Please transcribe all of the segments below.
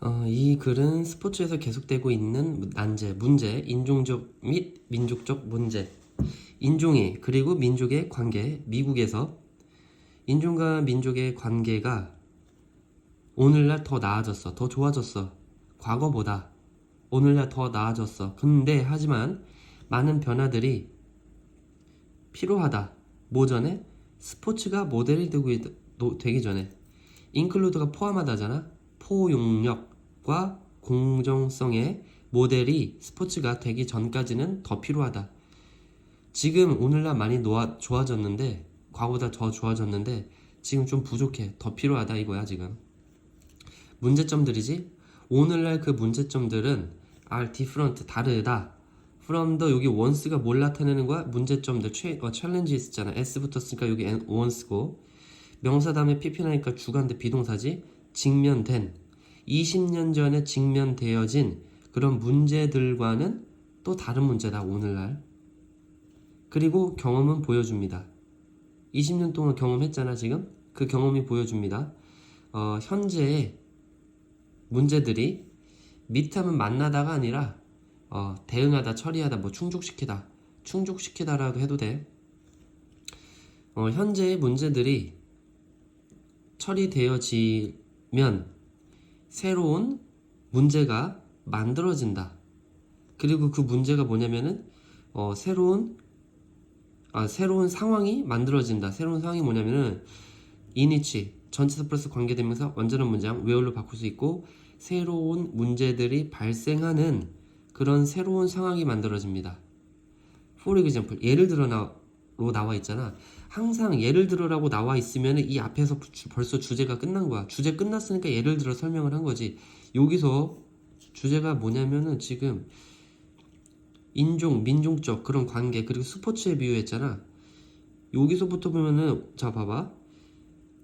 어, 이 글은 스포츠에서 계속되고 있는 난제, 문제, 인종적 및 민족적 문제, 인종의 그리고 민족의 관계, 미국에서 인종과 민족의 관계가 오늘날 더 나아졌어, 더 좋아졌어, 과거보다 오늘날 더 나아졌어. 근데 하지만 많은 변화들이 필요하다. 모전에 스포츠가 모델이 되기 전에 인클루드가 포함하다잖아. 포용력 과 공정성의 모델이 스포츠가 되기 전까지는 더 필요하다. 지금 오늘날 많이 노아, 좋아졌는데 과거보다 더 좋아졌는데 지금 좀 부족해. 더 필요하다 이거야 지금. 문제점들이지. 오늘날 그 문제점들은 are different 다르다. from the 여기 once가 뭘 나타내는 거야? 문제점들 최, 어, challenge 있었잖아. s 붙었으니까 여기 once고 명사 다음에 pp 나니까 주간대 비동사지. 직면된 20년 전에 직면되어진 그런 문제들과는 또 다른 문제다 오늘날. 그리고 경험은 보여줍니다. 20년 동안 경험했잖아 지금 그 경험이 보여줍니다. 어, 현재의 문제들이 밑하면 만나다가 아니라 어, 대응하다, 처리하다, 뭐 충족시키다, 충족시키다라도 해도 돼. 어, 현재의 문제들이 처리되어지면 새로운 문제가 만들어진다. 그리고 그 문제가 뭐냐면은 어, 새로운 아, 새로운 상황이 만들어진다. 새로운 상황이 뭐냐면은 이니치 전체사 플러스 관계대명사 완전한 문장 웨어로 바꿀 수 있고 새로운 문제들이 발생하는 그런 새로운 상황이 만들어집니다. For example, 예를 들어로 나와 있잖아. 항상 예를 들어라고 나와 있으면 이 앞에서 주- 벌써 주제가 끝난 거야. 주제 끝났으니까 예를 들어 설명을 한 거지. 여기서 주제가 뭐냐면은 지금 인종, 민족적 그런 관계 그리고 스포츠에 비유했잖아. 여기서부터 보면은 자 봐봐.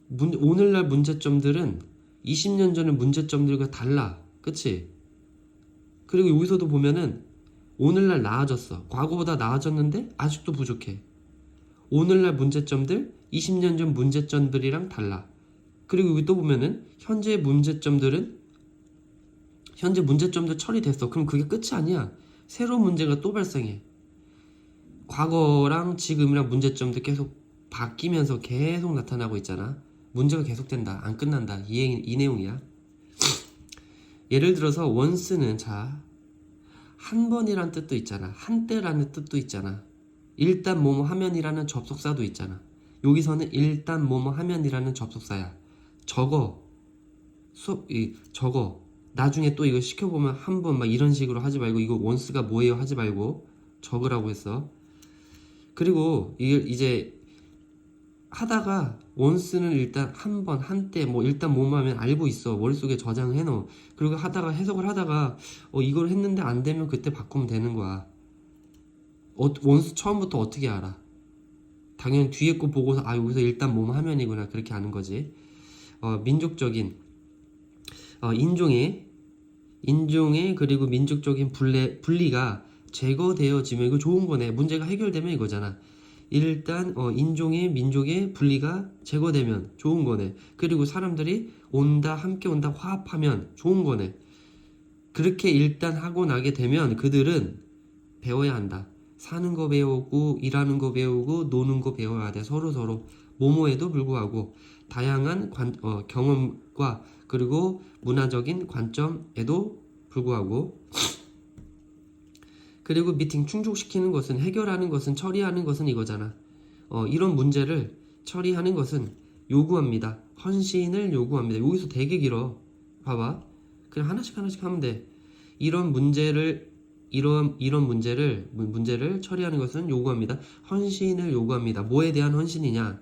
문- 오늘날 문제점들은 20년 전의 문제점들과 달라. 그치? 그리고 여기서도 보면은 오늘날 나아졌어. 과거보다 나아졌는데 아직도 부족해. 오늘날 문제점들 20년 전 문제점들이랑 달라. 그리고 여기 또 보면은 현재 문제점들은 현재 문제점도 처리됐어. 그럼 그게 끝이 아니야. 새로운 문제가 또 발생해. 과거랑 지금이랑 문제점도 계속 바뀌면서 계속 나타나고 있잖아. 문제가 계속된다. 안 끝난다. 이, 이 내용이야. 예를 들어서 once는 자, 한 번이란 뜻도 있잖아. 한때라는 뜻도 있잖아. 일단 뭐뭐 하면이라는 접속사도 있잖아. 여기서는 일단 뭐뭐 하면이라는 접속사야. 저거 수업 이 저거 나중에 또 이거 시켜보면 한 번 막 이런 식으로 하지 말고 이거 원스가 뭐예요 하지 말고 적으라고 했어. 그리고 이게 이제 하다가 원스는 일단 한 번 한때 뭐 일단 뭐뭐 하면 알고 있어 머릿속에 저장해 놓어 그리고 하다가 해석을 하다가 어 이걸 했는데 안 되면 그때 바꾸면 되는 거야 어, 원스 처음부터 어떻게 알아 당연히 뒤에 거 보고서 아 여기서 일단 뭐뭐 하면이구나 그렇게 아는 거지 어 민족적인 어 인종의 인종의 그리고 민족적인 분리, 분리가 제거되어지면 이거 좋은 거네 문제가 해결되면 이거잖아 일단 어, 인종의 민족의 분리가 제거되면 좋은 거네. 그리고 사람들이 온다 함께 온다 화합하면 좋은 거네. 그렇게 일단 하고 나게 되면 그들은 배워야 한다. 사는 거 배우고 일하는 거 배우고 노는 거 배워야 돼. 서로 서로 모모에도 불구하고 다양한 관, 어, 경험과 그리고 문화적인 관점에도 불구하고 그리고 미팅 충족시키는 것은 해결하는 것은 처리하는 것은 이거잖아. 어, 이런 문제를 처리하는 것은 요구합니다. 헌신을 요구합니다. 여기서 되게 길어. 봐봐. 그냥 하나씩 하나씩 하면 돼. 이런 문제를 이런 이런 문제를 문- 문제를 처리하는 것은 요구합니다. 헌신을 요구합니다. 뭐에 대한 헌신이냐?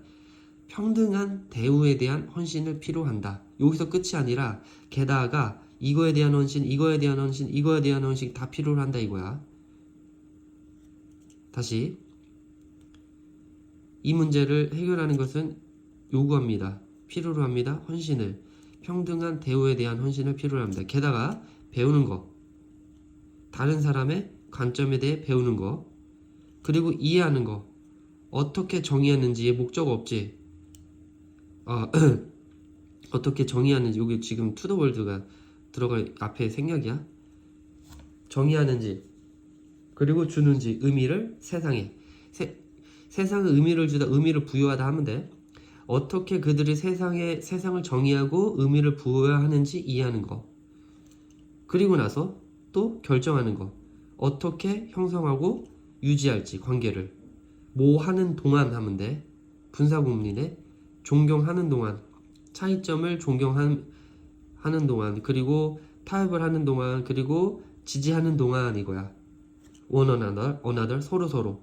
평등한 대우에 대한 헌신을 필요한다. 여기서 끝이 아니라 게다가 이거에 대한 헌신, 이거에 대한 헌신, 이거에 대한 헌신 다 필요로 한다 이거야. 다시 이 문제를 해결하는 것은 요구합니다. 필요로 합니다. 헌신을 평등한 대우에 대한 헌신을 필요로 합니다. 게다가 배우는 거 다른 사람의 관점에 대해 배우는 거 그리고 이해하는 거 어떻게 정의하는지의 목적 없지 어, 어떻게 정의하는지 여기 지금 투더월드가 들어갈 앞에 생략이야. 정의하는지 그리고 주는지 의미를 세상에 세, 세상에 의미를 주다 의미를 부여하다 하면 돼. 어떻게 그들이 세상에 세상을 정의하고 의미를 부여하는지 이해하는 거. 그리고 나서 또 결정하는 거. 어떻게 형성하고 유지할지 관계를 뭐 하는 동안 하면 돼. 분사구문이네. 존경하는 동안 차이점을 존경하는 하는 동안 그리고 타협을 하는 동안 그리고 지지하는 동안 이거야. one another, another 서로 서로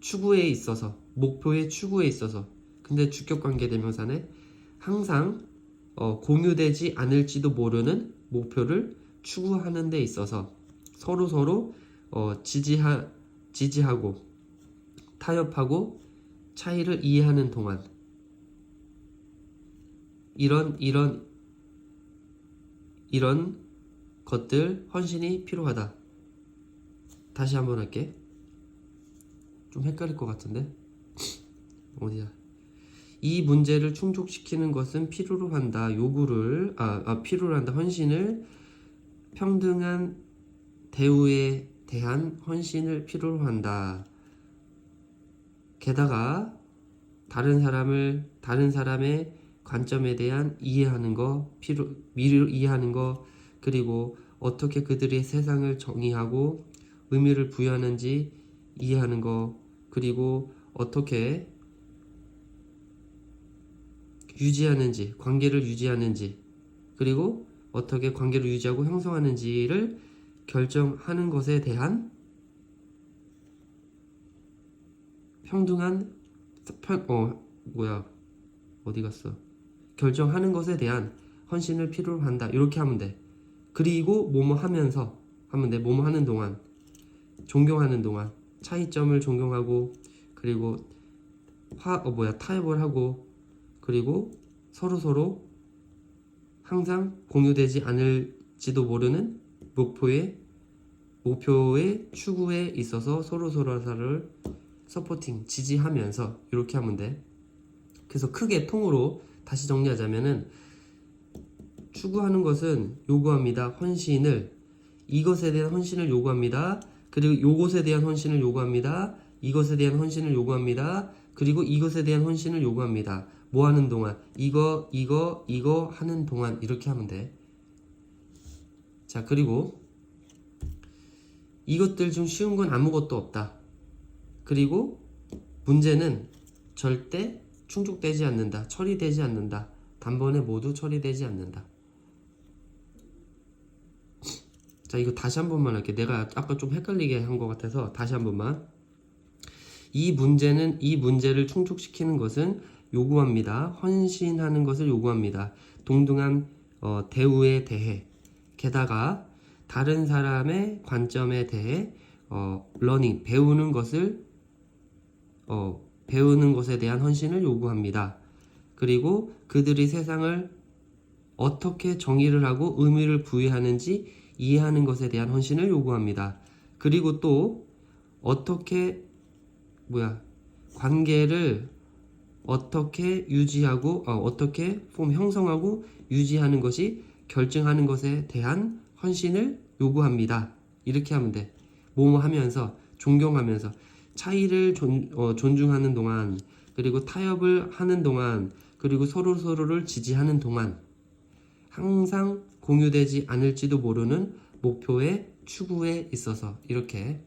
추구에 있어서 목표의 추구에 있어서 근데 주격 관계 대명사네 항상 어, 공유되지 않을지도 모르는 목표를 추구하는 데 있어서 서로 서로 어, 지지하 지지하고 타협하고 차이를 이해하는 동안 이런 이런 이런 것들 헌신이 필요하다. 다시 한번 할게. 좀 헷갈릴 것 같은데 어디야? 이 문제를 충족시키는 것은 필요로 한다. 요구를 아, 아 필요로 한다. 헌신을 평등한 대우에 대한 헌신을 필요로 한다. 게다가 다른 사람을 다른 사람의 관점에 대한 이해하는 거 필요 미를 이해하는 거 그리고 어떻게 그들이 세상을 정의하고 의미를 부여하는지 이해하는 거 그리고 어떻게 유지하는지 관계를 유지하는지 그리고 어떻게 관계를 유지하고 형성하는지를 결정하는 것에 대한 평등한 편, 어 뭐야 어디 갔어? 결정하는 것에 대한 헌신을 필요로 한다. 이렇게 하면 돼. 그리고 뭐뭐 하면서 하면 돼. 뭐뭐 하는 동안 존경하는 동안 차이점을 존경하고 그리고 화 어 뭐야 타협을 하고 그리고 서로 서로 항상 공유되지 않을지도 모르는 목표의 목표의 추구에 있어서 서로 서로를 서포팅 지지하면서 이렇게 하면 돼. 그래서 크게 통으로 다시 정리하자면은 추구하는 것은 요구합니다. 헌신을 이것에 대한 헌신을 요구합니다. 그리고 요것에 대한 헌신을 요구합니다. 이것에 대한 헌신을 요구합니다. 그리고 이것에 대한 헌신을 요구합니다. 뭐 하는 동안 이거 이거 이거 하는 동안 이렇게 하면 돼. 자 그리고 이것들 중 쉬운 건 아무것도 없다. 그리고 문제는 절대 충족되지 않는다. 처리되지 않는다. 단번에 모두 처리되지 않는다. 자, 이거 다시 한 번만 할게. 내가 아까 좀 헷갈리게 한 것 같아서 다시 한 번만. 이 문제는 이 문제를 충족시키는 것은 요구합니다. 헌신하는 것을 요구합니다. 동등한 어, 대우에 대해 게다가 다른 사람의 관점에 대해 어, 러닝 배우는 것을 어, 배우는 것에 대한 헌신을 요구합니다. 그리고 그들이 세상을 어떻게 정의를 하고 의미를 부여하는지 이해하는 것에 대한 헌신을 요구합니다. 그리고 또 어떻게 뭐야 관계를 어떻게 유지하고 어, 떻게 폼 형성하고 유지하는 것이 결정하는 것에 대한 헌신을 요구합니다. 이렇게 하면 돼. 뭐뭐 하면서 존경하면서 차이를 존, 어, 존중하는 동안 그리고 타협을 하는 동안 그리고 서로 서로를 지지하는 동안 항상 공유되지 않을지도 모르는 목표의 추구에 있어서 이렇게